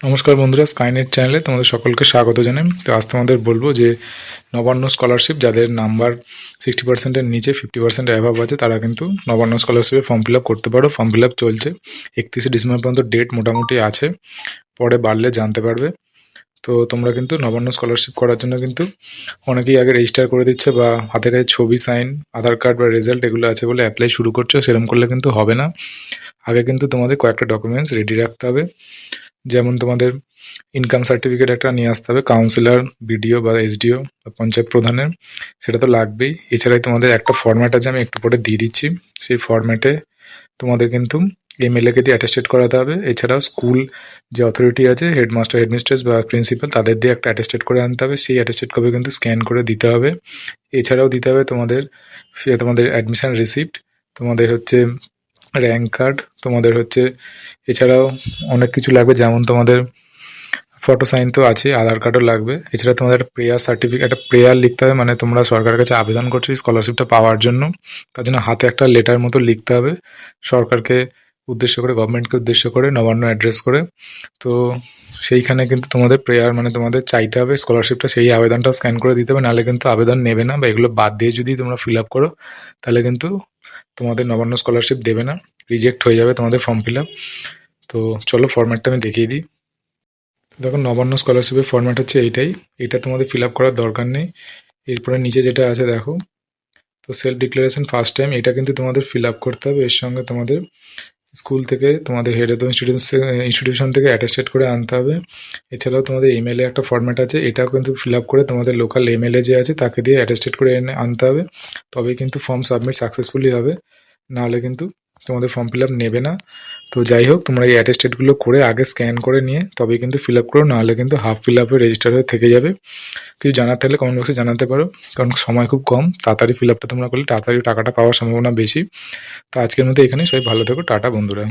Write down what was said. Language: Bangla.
নমস্কার বন্ধুরা স্কাইনেট চ্যানেলে তোমাদের সকলকে স্বাগত জানাই। তো আজ তোমাদের বলব যে, নবান্ন স্কলারশিপ যাদের নাম্বার সিক্সটি পার্সেন্টের নিচে ফিফটি পার্সেন্ট অ্যাভাব আছে, তারা কিন্তু নবান্ন স্কলারশিপে ফর্ম ফিল করতে পারো। ফর্ম ফিল চলছে। একত্রিশে ডিসেম্বর পর্যন্ত ডেট মোটামুটি আছে। পরে বাড়লে জানতে পারবে। তো তোমরা কিন্তু নবান্ন স্কলারশিপ করার জন্য কিন্তু অনেকেই আগে রেজিস্টার করে দিচ্ছে বা হাতে কাছে ছবি সাইন আধার কার্ড বা রেজাল্ট এগুলো আছে বলে অ্যাপ্লাই শুরু করছ, সেরকম করলে কিন্তু হবে না। আগে কিন্তু তোমাদের কয়েকটা ডকুমেন্টস রেডি রাখতে হবে। যেমন তোমাদের ইনকাম সার্টিফিকেট একটা নিয়ে আসতে হবে কাউন্সিলর বিডিও বা এসডিও বা পঞ্চায়েত প্রধানের, সেটা তো লাগবেই। এছাড়াই তোমাদের একটা ফর্ম্যাট আছে, আমি একটু পরে দিয়ে দিচ্ছি। সেই ফর্ম্যাটে তোমাদের কিন্তু এমএলএকে দিয়ে অ্যাটেস্টেড করাতে হবে। এছাড়াও স্কুল যে অথরিটি আছে হেডমাস্টার হেডমিস্ট্রেস বা প্রিন্সিপাল তাদের দিয়ে একটা অ্যাটেস্টেড করে আনতে হবে। সেই অ্যাটেস্টেড কপি কিন্তু স্ক্যান করে দিতে হবে। এছাড়াও দিতে হবে তোমাদের তোমাদের অ্যাডমিশান রিসিপ্ট তোমাদের হচ্ছে র্যাঙ্ক কার্ড তোমাদের হচ্ছে, এছাড়াও অনেক কিছু লাগবে, যেমন তোমাদের ফটো সাইন তো আছে, আধার কার্ডও লাগবে। এছাড়া তোমাদের প্রেয়ার সার্টিফিকেট একটা প্রেয়ার লিখতে হবে মানে তোমরা সরকারের কাছে আবেদন করছ স্কলারশিপটা পাওয়ার জন্য। তার জন্য হাতে একটা লেটার মতো লিখতে হবে, সরকারকে উদ্দেশ্য করে গভর্নমেন্টকে উদ্দেশ্য করে, নবান্ন অ্যাড্রেস করে। তো সেইখানে কিন্তু তোমাদের প্রেয়ার মানে তোমাদের চাইতে হবে স্কলারশিপটা সেই আবেদনটা স্ক্যান করে দিতে হবে, নাহলে কিন্তু আবেদন নেবে না, বা এগুলো বাদ দিয়ে যদি তোমরা ফিল আপ করো, তাহলে কিন্তু তোমাদের নবান্ন স্কলারশিপ দেবে না রিজেক্ট হয়ে যাবে তোমাদের ফর্ম ফিল আপ তো চলো ফর্ম্যাটটা আমি দেখিয়ে দিই। দেখো, নবান্ন স্কলারশিপের ফর্ম্যাট হচ্ছে এইটাই। এটা তোমাদের ফিল আপ করার দরকার নেই। এরপরে নিচে যেটা আছে, দেখো। তো সেলফ ডিক্লারেশন ফার্স্ট টাইম এটা কিন্তু তোমাদের ফিল আপ করতে হবে। এর সঙ্গে তোমাদের স্কুল থেকে তোমাদের হেড অফ ইনস্টিটিউশন ইনস্টিটিউশন থেকে অ্যাটেস্টেড করে আনতে হবে। এছাড়াও তোমাদের এমএলএ একটা ফর্ম্যাট আছে, এটাও কিন্তু ফিল আপ করে তোমাদের লোকাল এমএলএ যে আছে তাকে দিয়ে অ্যাটেস্টেড করে এনে আনতে হবে। তবে কিন্তু ফর্ম সাবমিট সাকসেসফুলি হবে। নাহলে কিন্তু তোমাদের ফর্ম ফিল আপ নেবে না। তো যাই হোক, তোমরা এই অ্যাটেস্টেডগুলো করে আগে স্ক্যান করে নিয়ে, তবে কিন্তু ফিল আপ করো, নাহলে কিন্তু হাফ ফিল আপে রেজিস্টার হয়ে থেকে যাবে। কিছু জানার থাকলে কমেন্ট বক্সে জানাতে পারো, কারণ সময় খুব কম। তাড়াতাড়ি ফিল আপটা তোমরা করলে, তাড়াতাড়ি টাকাটা পাওয়ার সম্ভাবনা বেশি। তো আজকের মধ্যে এখানে সবাই ভালো থেকো, টাটা বন্ধুরা।